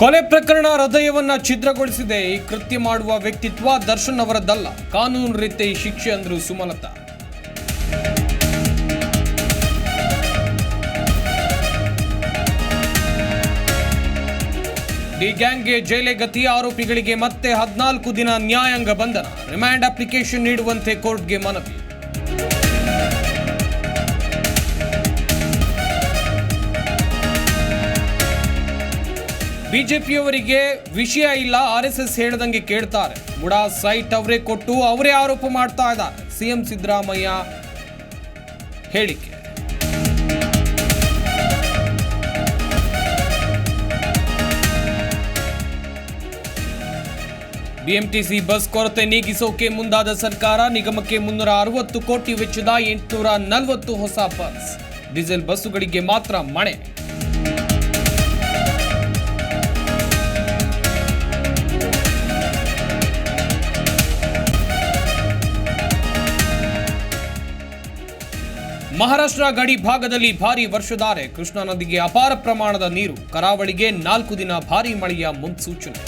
ಕೊಲೆ ಪ್ರಕರಣ ಹೃದಯವನ್ನ ಛಿದ್ರಗೊಳಿಸಿದೆ. ಈ ಕೃತ್ಯ ಮಾಡುವ ವ್ಯಕ್ತಿತ್ವ ದರ್ಶನ್ ಅವರದ್ದಲ್ಲ ಕಾನೂನು ರೀತಿ ಶಿಕ್ಷೆ ಅಂದ್ರು ಸುಮಲತಾ. ಡಿ ಗ್ಯಾಂಗ್ಗೆ ಜೈಲೆ ಗತಿ ಆರೋಪಿಗಳಿಗೆ ಮತ್ತೆ ಹದಿನಾಲ್ಕು ದಿನ ನ್ಯಾಯಾಂಗ ಬಂಧನ. ರಿಮ್ಯಾಂಡ್ ಅಪ್ಲಿಕೇಶನ್ ನೀಡುವಂತೆ ಕೋರ್ಟ್ಗೆ ಮನವಿ. ಬಿಜೆಪಿಯವರಿಗೆ ವಿಷಯ ಇಲ್ಲ, ಆರ್ ಎಸ್ ಎಸ್ ಹೇಳ್ದಂಗೆ ಕೇಳ್ತಾರೆ. ಬುಡಾ ಸೈಟ್ ಅವರೇ ಕೊಟ್ಟು ಅವರೇ ಆರೋಪ ಮಾಡ್ತಾ ಇದ್ದಾರೆ. ಸಿಎಂ ಸಿದ್ದರಾಮಯ್ಯ ಹೇಳಿಕೆ. ಬಿಎಂಟಿಸಿ ಬಸ್ ಕೊರತೆ ನೀಗಿಸೋಕೆ ಮುಂದಾದ ಸರ್ಕಾರ ನಿಗಮಕ್ಕೆ ಮುನ್ನೂರ ಅರವತ್ತು ಕೋಟಿ ವೆಚ್ಚದ ಎಂಟುನೂರ ನಲವತ್ತು ಹೊಸ ಬಸ್. ಡೀಸೆಲ್ ಬಸ್ಸುಗಳಿಗೆ ಮಾತ್ರ ಮಣೆ. ಮಹಾರಾಷ್ಟ್ರ ಗಡಿ ಭಾಗದಲ್ಲಿ ಭಾರಿ ವರ್ಷಧಾರೆ ಕೃಷ್ಣಾ ನದಿಗೆ ಅಪಾರ ಪ್ರಮಾಣದ ನೀರು. ಕರಾವಳಿಗೆ ನಾಲ್ಕು ದಿನ ಭಾರಿ ಮಳೆಯ ಮುನ್ಸೂಚನೆ.